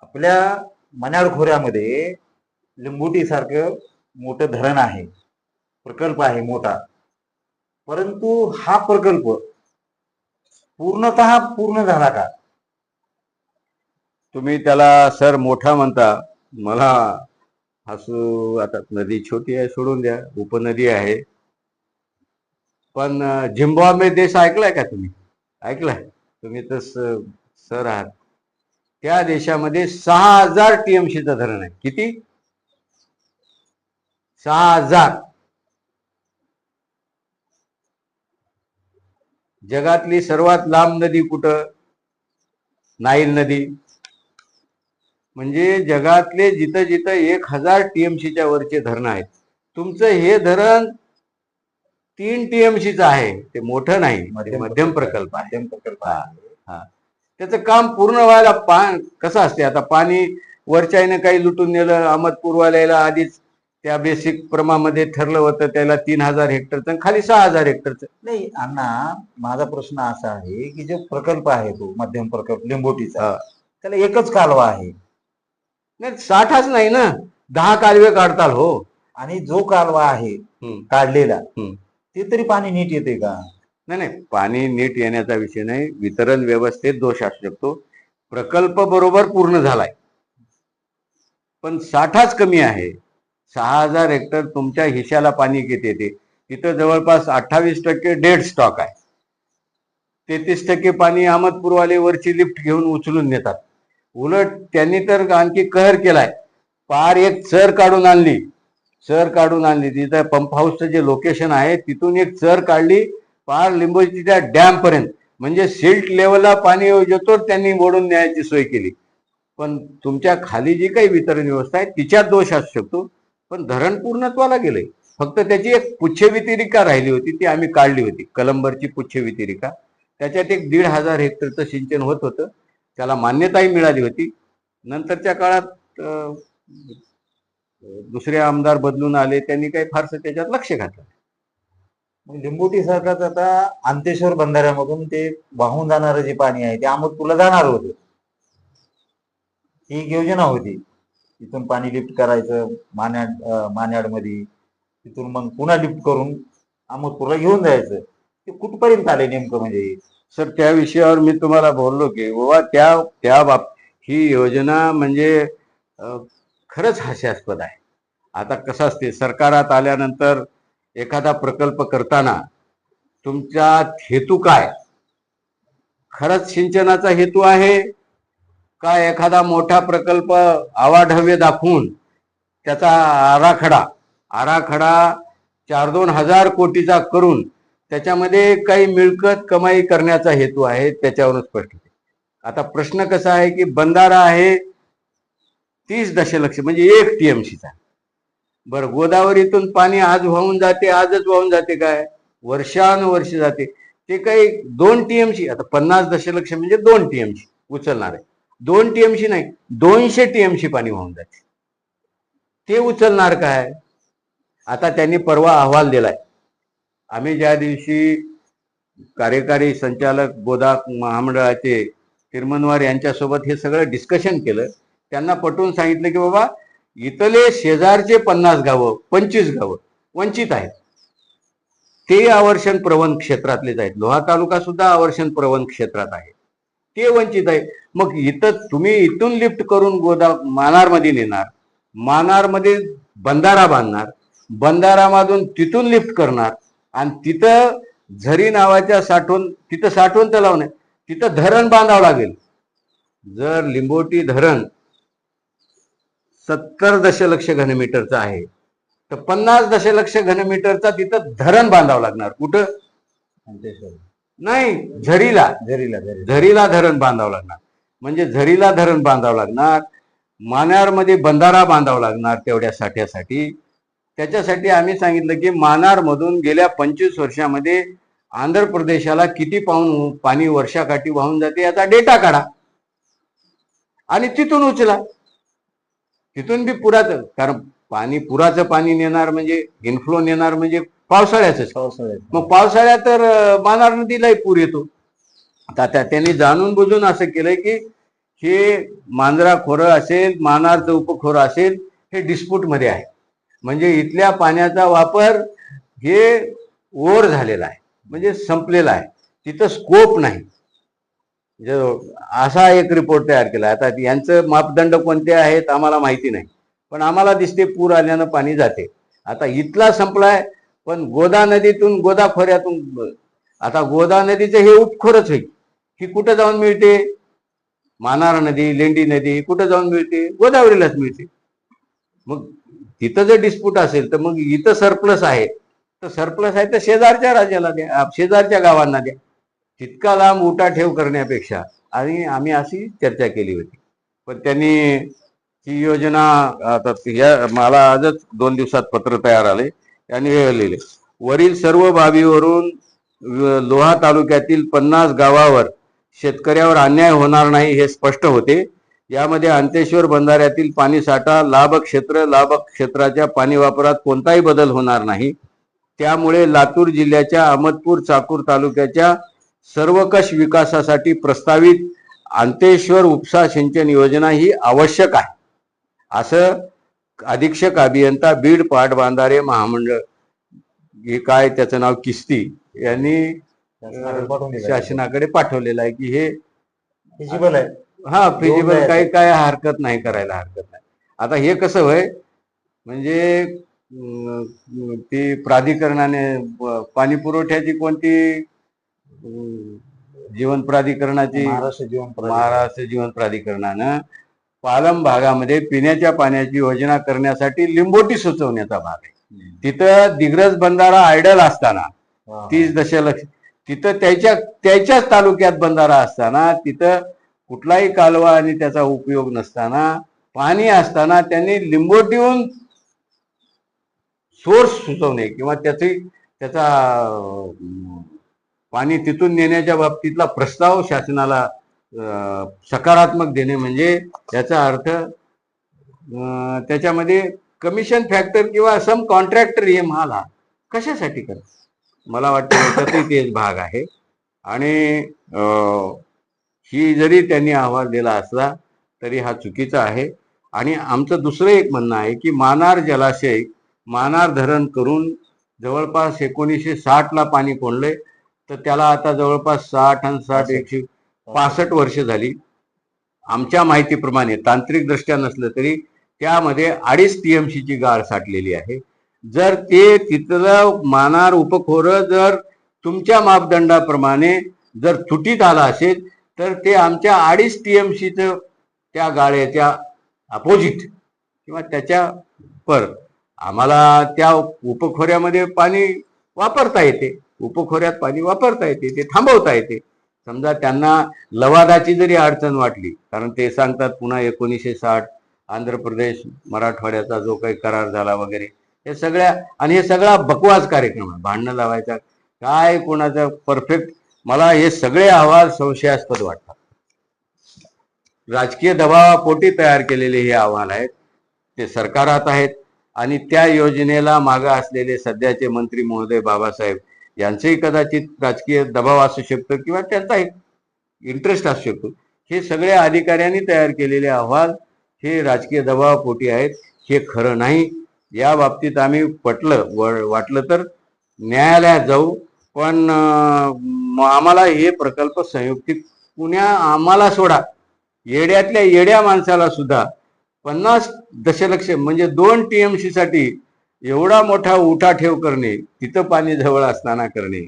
आपल्या मनाड खोऱ्यामध्ये लिंबुटी सारखं मोठं धरण आहे. प्रकल्प आहे मोठा. परंतु हा प्रकल्प पूर्णतः पूर्ण झाला का? तुम्ही त्याला सर मोठा म्हणता. मला हसू आता नदी छोटी आहे सोडून द्या. उपनदी आहे. पण अं, झिम्बाब्वे देश ऐकलाय का तुम्ही? ऐकलाय. तुम्ही तर सर आहात. त्या देशामध्ये सहा हजार टीएमसीचं धरण आहे. किती? सहा हजार. जगातली सर्वात लांब नदी कुठं? नाईल नदी. म्हणजे जगातले जिथं जिथं एक हजार टीएमसीच्या वरचे धरण आहेत. तुमचं हे धरण तीन टीएमसीचं आहे. ते मोठं नाही मध्यम प्रकल्प आहे. मध्यम प्रकल्प हा, त्याचं काम पूर्ण व्हायला पा कसं असते आता पाणी वरच्याने काही लुटून नेलं अहमदपूरवाल्याला आधीच त्या बेसिक प्रमाणामध्ये ठरलं होतं त्याला तीन हजार हेक्टरचं आणि खाली सहा हजार हेक्टरचं नाही अण्णा माझा प्रश्न असा आहे की जो प्रकल्प आहे तो मध्यम प्रकल्प लिंबोटीचा. त्याला एकच कालवा आहे नाही साठाच नाही ना दहा कालवे काढताल हो आणि जो कालवा आहे. काढलेला. ते तरी पाणी नीट येते का नाही नाही पाणी नीट येण्याचा विषय नाही. वितरण व्यवस्थेत दोष असू शकतो प्रकल्प बरोबर पूर्ण झालाय. पण साठाच कमी आहे. सहा हजार हेक्टर तुमच्या हिश्याला पाणी किती येते? तिथं जवळपास अठ्ठावीस टक्के डेड स्टॉक आहे. तेहतीस टक्के पाणी अहमदपूरवाले वरची लिफ्ट घेऊन उचलून नेतात. उलट त्यांनी तर आणखी कहर केलाय. पार एक चर काढून आणली. चर काढून आणली. तिथं पंप हाऊसचं जे लोकेशन आहे तिथून एक चर काढली. पार लिंबोजीच्या डॅम पर्यंत. म्हणजे सिल्ट लेवलला पाणी येतो त्यांनी ओढून न्यायची सोय केली. पण तुमच्या खाली जी काही वितरण व्यवस्था आहे तिच्यात दोष असू शकतो. पण धरण पूर्णत्वाला गेलंय. फक्त त्याची एक पुच्छवितिरिका राहिली होती ती आम्ही काढली होती. कलंबरची पुच्छवितिरिका त्याच्यात एक दीड हजार हेक्टरचं सिंचन होत होतं. त्याला मान्यताही मिळाली होती. नंतरच्या काळात दुसरे आमदार बदलून आले. त्यांनी काही फारसं त्याच्यात लक्ष घातलं लिंबोटी सरकारचं आता अंतेश्वर बंधाऱ्यामधून ते वाहून जाणारं जे पाणी आहे ते अहमदपूरला जाणार होतं. ही एक योजना होती. तिथून पाणी लिफ्ट करायचं मान्याड मान्याडमध्ये तिथून मग पुन्हा लिफ्ट करून आमोदपूरला घेऊन जायचं. ते कुठपर्यंत आले नेमकं म्हणजे? सर त्या विषयावर मी तुम्हाला बोललो की बाबा त्या त्या बाब ही योजना म्हणजे खरंच हास्यास्पद आहे. आता कसं असते सरकारात आल्यानंतर एखादा प्रकल्प करताना तुमचा हेतू काय? खरंच सिंचनाचा हेतू आहे का एखादा मोठा प्रकल्प आवाढव्य दाखवून त्याचा आराखडा आराखडा चार दोन हजार कोटीचा करून त्याच्यामध्ये काही मिळकत कमाई करण्याचा हेतू आहे त्याच्यावरून स्पष्ट आता प्रश्न कसा आहे की बंधारा आहे तीस दशलक्ष म्हणजे एक टीएमसीचा. बरं गोदावरीतून पाणी आज वाहून जाते आजच वाहून जाते काय? वर्षानुवर्ष जाते. ते काही दोन टीएमसी आता पन्नास दशलक्ष म्हणजे दोन टीएमसी उचलणार आहे. दोन टीएमसी नाही दोनशे टीएमसी पाणी वाहून जाते. ते उचलणार काय? आता त्यांनी परवा अहवाल दिलाय. आम्ही ज्या दिवशी कार्यकारी संचालक गोदा महामंडळाचे तिरमनवार यांच्यासोबत हे सगळं डिस्कशन केलं त्यांना पटवून सांगितलं की बाबा इथले शेजारचे पन्नास गावं पंचवीस गावं वंचित आहेत. ते आवर्षण प्रवण क्षेत्रातलेच आहेत. लोहा तालुका सुद्धा आवर्षण प्रवण क्षेत्रात आहे. ते वंचित आहे. मग इथं तुम्ही इथून लिफ्ट करून गोदा मानारमध्ये नेणार मानारमध्ये बंधारा बांधणार बंधारामधून तिथून लिफ्ट करणार आणि तिथं झरी नावाच्या साठवण तिथं साठवण तलाव नाही तिथं धरण बांधावं लागेल. जर लिंबोटी धरण सत्तर दशलक्ष घनमीटरचा आहे. तर पन्नास दशलक्ष घनमीटरचा तिथं धरण बांधावं लागणार. कुठं? नाही झरीला. झरीला झरी झरीला धरण बांधावं लागणार. म्हणजे झरीला धरण बांधावं लागणार. मानारमध्ये बंधारा बांधावा लागणार तेवढ्या साठ्यासाठी. त्याच्यासाठी आम्ही सांगितलं की मानारमधून गेल्या पंचवीस वर्षामध्ये आंध्र प्रदेशाला किती पाऊन पाणी वर्षाकाठी वाहून जाते याचा डेटा काढा. आणि तिथून उचला. तिथून बी पुराचं कारण पाणी पुराचं पाणी नेणार म्हणजे इन्फ्लो नेणार म्हणजे पावसाळ्याच. पावसाळ्यात मग पावसाळ्यात तर मानार नदीलाही पूर येतो. आता त्या- त्यांनी जाणून बुजून असं केलंय की हे मांजरा खोरं असेल मानारचं उपखोरं असेल हे डिस्प्यूटमध्ये आहे. म्हणजे इथल्या पाण्याचा वापर हे ओव्हर झालेला आहे. म्हणजे संपलेला आहे. तिथं स्कोप नाही. असा एक रिपोर्ट तयार केला. आता यांचं मापदंड कोणते आहेत आम्हाला माहिती नाही. पण आम्हाला दिसते पूर आल्यानं पाणी जाते. आता इथला संपलाय पण गोदा नदीतून गोदा खोऱ्यातून आता गोदा नदीचं हे उपखोरच होईल. ही कुठं जाऊन मिळते? मानार नदी लेंडी नदी कुठं जाऊन मिळते? गोदावरीलाच मिळते. मग तिथं जर डिस्प्यूट असेल तर मग इथं सरप्लस आहे. तर सरप्लस आहे तर शेजारच्या राज्याला द्या शेजारच्या गावांना द्या. तितका लांब उठा ठेव करण्यापेक्षा आणि आम्ही अशी चर्चा केली होती. पण त्यांनी ही योजना आता या मला आजच दोन दिवसात पत्र तयार आले त्यांनी लिहिले. वरील सर्व बाबीवरून लोहा तालुक्यातील पन्नास गावावर शेतकऱ्यावर अन्याय होणार नाही हे स्पष्ट होते. यामध्ये अंतेश्वर बंधाऱ्यातील पाणी साठा लाभ क्षेत्र लाभ क्षेत्राच्या पाणी वापरात कोणताही बदल होणार नाही. त्यामुळे लातूर जिल्ह्याच्या अहमदपूर चाकूर तालुक्याच्या सर्वकष विकासासाठी प्रस्तावित अंतेश्वर उपसा सिंचन योजना ही आवश्यक आहे. असं अधीक्षक अभियंता बीड पाटबांधारे महामंडळ हे काय त्याचं नाव किस्ती यांनी शासनाकडे पाठवलेलं आहे की हे Feasible आहे. हा फिजिबल. काही काय हरकत नाही करायला हरकत नाही. आता हे कसं होय म्हणजे ती प्राधिकरणाने पाणी पुरवठ्याची कोणती जीवन प्राधिकरणाची महाराष्ट्र जीवन. महाराष्ट्र जीवन प्राधिकरणानं पालम भागामध्ये पिण्याच्या पाण्याची योजना करण्यासाठी लिंबोटी सुचवण्याचा भाग आहे. तिथं दिग्रज बंधारा आयडल असताना. तीस दशलक्ष तिथं त्याच्या त्याच्याच तालुक्यात बंधारा असताना तिथं कुठलाही कालवा आणि त्याचा उपयोग नसताना पाणी असताना त्यांनी लिंबोटीहून सोर्स सुचवणे किंवा त्याची त्याचा पाणी तिथून नेण्याच्या बाबतीतला प्रस्ताव शासनाला सकारात्मक देणे म्हणजे याचा अर्थ त्याच्यामध्ये कमिशन फॅक्टर किंवा सम कॉन्ट्रॅक्टर एम हा कशासाठी कर मला वाटतं याच्यातही तेच भाग आहे. आणि ही जरी त्यांनी अहवाल दिला असला तरी हा चुकीचा आहे. आणि आमचं दुसरं एक म्हणणं आहे की मानार जलाशय मानार धरण करून जवळपास एकोणीसशे साठला पाणी कोंडलंय. तर त्याला आता जवळपास साठ आणि साठ एकशे पासष्ट वर्ष झाली. आमच्या माहितीप्रमाणे तांत्रिक दृष्ट्या नसलं तरी त्यामध्ये अडीच टीएमसीची गाळ साठलेली आहे. जर ते तिथलं मानार उपखोरं जर तुमच्या मापदंडाप्रमाणे जर तुटीत आला असेल तर ते आमच्या अडीच टीएमसीचं त्या गाळ्याच्या अपोजिट किंवा त्याच्या पर आम्हाला त्या उपखोऱ्यामध्ये पाणी वापरता येते. उपखोऱ्यात पाणी वापरता येते ते थांबवता येते. समजा त्यांना लवादाची जरी अडचण वाटली कारण ते सांगतात पुन्हा एकोणीसशे साठ आंध्र प्रदेश मराठवाड्याचा जो काही करार झाला वगैरे हे सगळ्या आणि हे सगळा बकवास कार्यक्रम आहे. भांडणं लावायचा काय कोणाचा परफेक्ट मला हे सगळे अहवाल संशयास्पद वाटतात. राजकीय दबावापोटी तयार केलेले हे अहवाल आहेत. ते सरकारात आहेत. आणि त्या योजनेला मागं असलेले सध्याचे मंत्री महोदय बाबासाहेब यांचंही कदाचित राजकीय दबाव असू शकतो किंवा त्यांचा एक इंटरेस्ट असू शकतो. हे सगळ्या अधिकाऱ्यांनी तयार केलेले अहवाल हे राजकीय दबावापोटी आहेत हे खरं नाही. या बाबतीत आम्ही पटलं व- वाटलं तर न्यायालयात जाऊ. पण आम्हाला हे प्रकल्प संयुक्तिक पुण्या आम्हाला सोडा. येड्यातल्या येड्या माणसाला सुद्धा पन्नास दशलक्ष म्हणजे दोन टी एम सीसाठी एवढा मोठा उठा ठेव करणे तिथं पाणी जवळ असताना करणे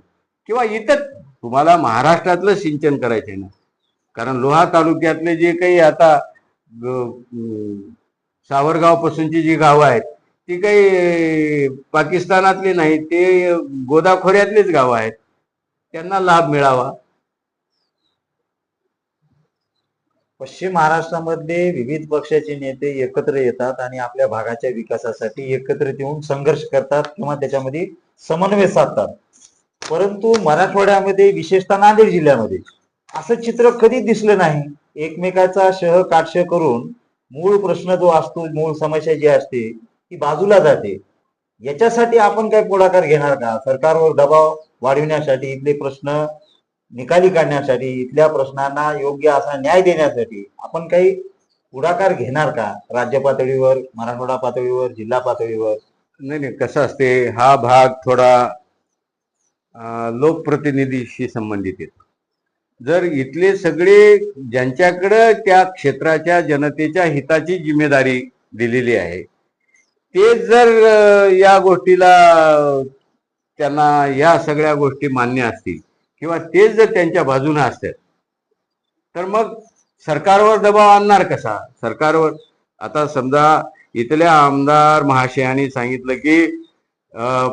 किंवा इथं तुम्हाला महाराष्ट्रातलं सिंचन करायचे ना. कारण लोहा तालुक्यातले जे काही आता सावरगाव पासूनची जी गावं आहेत ती काही पाकिस्तानातली नाही ते गोदाखोऱ्यातलीच गावं आहेत. त्यांना लाभ मिळावा. पश्चिम महाराष्ट्रामधले विविध पक्षाचे नेते एकत्र येतात आणि आपल्या भागाच्या विकासासाठी एकत्रित येऊन संघर्ष करतात किंवा त्याच्यामध्ये समन्वय साधतात. परंतु मराठवाड्यामध्ये विशेषतः नांदेड जिल्ह्यामध्ये असं चित्र कधी दिसलं नाही. एकमेकाचा शह काटशह करून मूळ प्रश्न जो असतो मूळ समस्या जी असते ती बाजूला जाते. याच्यासाठी आपण काय पुढाकार घेणार का? सरकारवर दबाव वाढविण्यासाठी इथले प्रश्न निकाली काढण्यासाठी इथल्या प्रश्नांना योग्य असा न्याय देण्यासाठी आपण काही पुढाकार घेणार का? राज्य पातळीवर मराठवाडा पातळीवर जिल्हा पातळीवर? नाही नाही कसं असते हा भाग थोडा लोकप्रतिनिधीशी संबंधित येतो. जर इथले सगळे ज्यांच्याकडं त्या क्षेत्राच्या जनतेच्या हिताची जिम्मेदारी दिलेली आहे ते जर या गोष्टीला त्यांना या सगळ्या गोष्टी मान्य असतील किंवा तेच जर त्यांच्या बाजूने असतात तर मग सरकारवर दबाव आणणार कसा? सरकारवर आता समजा इथल्या आमदार महाशयांनी सांगितलं की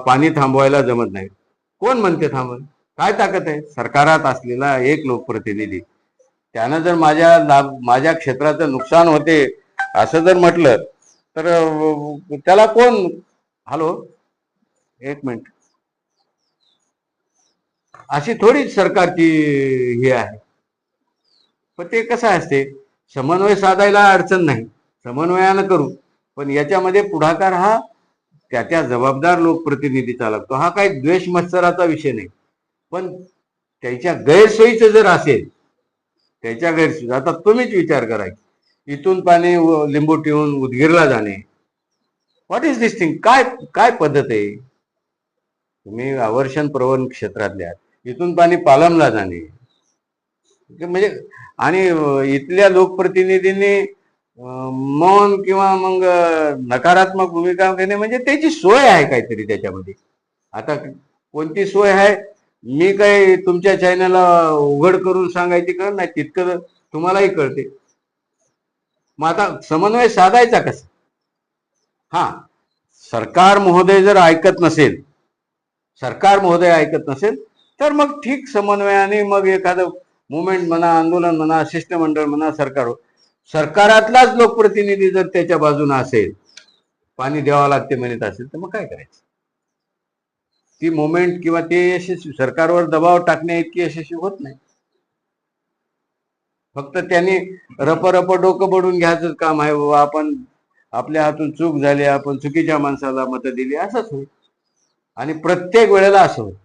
पाणी थांबवायला जमत नाही. कोण म्हणते थांबव काय ताकद आहे? सरकारात असलेला एक लोकप्रतिनिधी. त्यानं जर माझ्या लाभ माझ्या क्षेत्राचं नुकसान होते असं जर म्हटलं तर त्याला कोण? हॅलो एक मिनिट. अशी थोडी सरकारची हे आहे. पण ते कसं असते समन्वय साधायला अडचण नाही. समन्वयानं करू. पण याच्यामध्ये पुढाकार हा त्या त्या जबाबदार लोकप्रतिनिधीचा लागतो हा काही द्वेष मत्सराचा विषय नाही. पण त्याच्या गैरसोयीचं जर असेल त्याच्या गैरसोयी आता तुम्हीच विचार करा इथून पाणी व- लिंबू ठेवून उदगीरला जाणे. व्हॉट इज दिस थिंग काय काय पद्धत आहे? तुम्ही आवर्षण प्रवण क्षेत्रातले आहात. इथून पाणी पालमला जाणे. म्हणजे आणि इथल्या लोकप्रतिनिधींनी मौन किंवा मग नकारात्मक भूमिका घेणे म्हणजे त्याची सोय आहे काहीतरी त्याच्यामध्ये. आता कोणती सोय आहे? मी काही तुमच्या चॅनलला उघड करून सांगायची कळ नाही तितकं तुम्हालाही कळते. मग आता समन्वय साधायचा कसा? हा सरकार महोदय जर ऐकत नसेल सरकार महोदय ऐकत नसेल तर मग ठीक समन्वयाने मग एखादं मुवमेंट म्हणा आंदोलन म्हणा शिष्टमंडळ म्हणा सरकार हो. सरकारातलाच लोकप्रतिनिधी जर त्याच्या बाजूने असेल पाणी द्यावं लागते म्हणत असेल तर मग काय करायचं? ती मुवमेंट किंवा ते यशस्वी सरकारवर दबाव टाकण्या इतकी यशस्वी होत नाही. फक्त त्यांनी रप रप डोकं बडून घ्यायचंच काम आहे बाबा आपण आपल्या हातून चूक झाली आपण चुकीच्या माणसाला मतं दिली असंच होईल. आणि प्रत्येक वेळेला असं होईल.